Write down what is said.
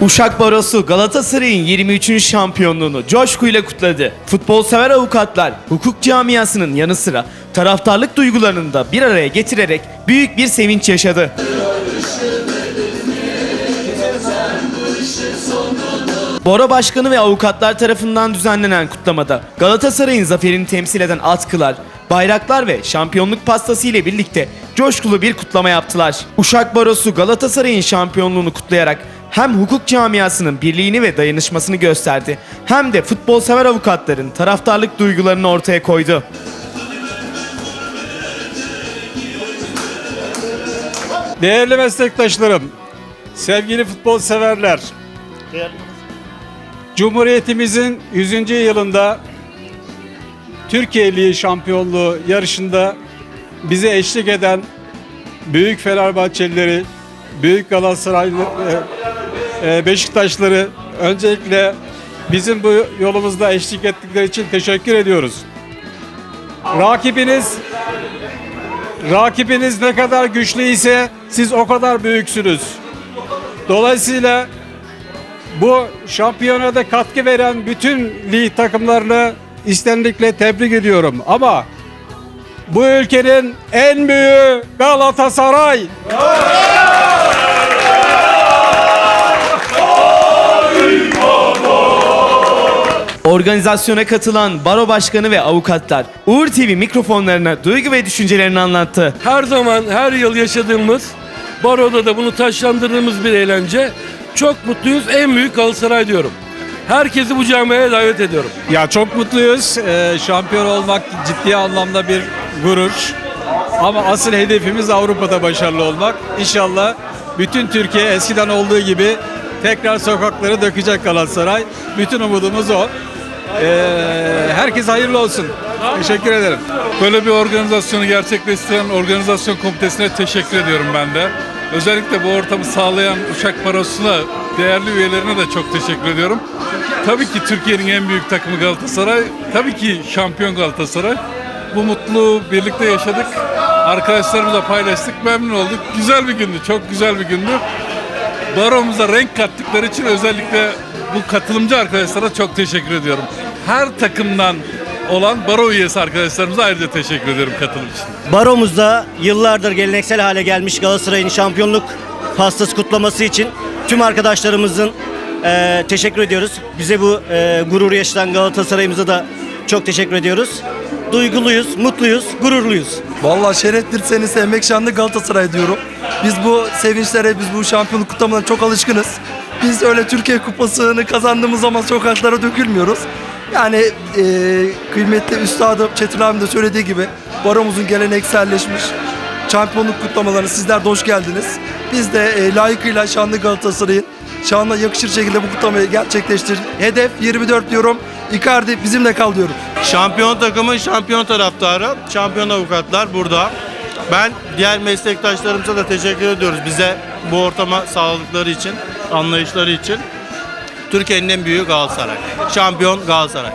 Uşak Barosu Galatasaray'ın 23. şampiyonluğunu coşkuyla kutladı. Futbol sever avukatlar hukuk camiasının yanı sıra taraftarlık duygularını da bir araya getirerek büyük bir sevinç yaşadı. Bora Başkanı ve avukatlar tarafından düzenlenen kutlamada Galatasaray'ın zaferini temsil eden atkılar, bayraklar ve şampiyonluk pastası ile birlikte coşkulu bir kutlama yaptılar. Uşak Barosu Galatasaray'ın şampiyonluğunu kutlayarak hem hukuk camiasının birliğini ve dayanışmasını gösterdi hem de futbol sever avukatların taraftarlık duygularını ortaya koydu. Değerli meslektaşlarım, sevgili futbol severler, Cumhuriyetimizin 100. yılında Türkiye Ligi şampiyonluğu yarışında bize eşlik eden büyük Fenerbahçelileri, büyük Galatasaraylı, e, e, Beşiktaşları öncelikle bizim bu yolumuzda eşlik ettikleri için teşekkür ediyoruz. Rakibiniz Rakibiniz ne kadar güçlü ise siz o kadar büyüksünüz. Dolayısıyla bu şampiyonada katkı veren bütün lig takımlarını istenlikle tebrik ediyorum. Ama bu ülkenin en büyüğü Galatasaray. Organizasyona katılan baro başkanı ve avukatlar Uğur TV mikrofonlarına duygu ve düşüncelerini anlattı. her zaman her yıl yaşadığımız baroda da bunu taşlandırdığımız bir eğlence. Çok mutluyuz. En büyük Galatasaray diyorum. Herkesi bu camiaya davet ediyorum. Ya çok mutluyuz. Ee, şampiyon olmak ciddi anlamda bir gurur. Ama asıl hedefimiz Avrupa'da başarılı olmak. İnşallah bütün Türkiye eskiden olduğu gibi tekrar sokakları dökecek Galatasaray. Bütün umudumuz o. Ee, herkes hayırlı olsun. Teşekkür ederim. Böyle bir organizasyonu gerçekleştiren organizasyon komitesine teşekkür ediyorum ben de. Özellikle bu ortamı sağlayan Uşak Barosu'na, değerli üyelerine de çok teşekkür ediyorum. Tabii ki Türkiye'nin en büyük takımı Galatasaray. Tabii ki şampiyon Galatasaray. Bu mutluluğu birlikte yaşadık. Arkadaşlarımızla paylaştık, memnun olduk. Güzel bir gündü, çok güzel bir gündü. Baromuza renk kattıkları için özellikle bu katılımcı arkadaşlara çok teşekkür ediyorum. Her takımdan olan baro üyesi arkadaşlarımıza ayrıca teşekkür ediyorum katılım için. Baromuzda yıllardır geleneksel hale gelmiş Galatasaray'ın şampiyonluk pastası kutlaması için tüm arkadaşlarımızın eee, teşekkür ediyoruz. Bize bu eee gururu yaşatan Galatasaray'ımıza da çok teşekkür ediyoruz. Duyguluyuz, mutluyuz, gururluyuz. Vallahi şereftir seni sevmek şanlı Galatasaray diyorum. Biz bu sevinçlere, biz bu şampiyonluk kutlamalarına çok alışkınız. Biz öyle Türkiye kupasını kazandığımız zaman sokaklara dökülmüyoruz. Yani e, kıymetli üstadım Çetin abim de söylediği gibi baromuzun gelenekselleşmiş şampiyonluk kutlamalarına sizler de hoş geldiniz. Biz de e, layıkıyla şanlı Galatasaray'ın şanla yakışır şekilde bu kutlamayı gerçekleştir. Hedef 24 diyorum. Icardi bizimle kal diyorum. Şampiyon takımın şampiyon taraftarı, şampiyon avukatlar burada. Ben diğer meslektaşlarımıza da teşekkür ediyoruz bize bu ortama sağladıkları için, anlayışları için. Türkiye'nin en büyüğü Galatasaray. Şampiyon Galatasaray.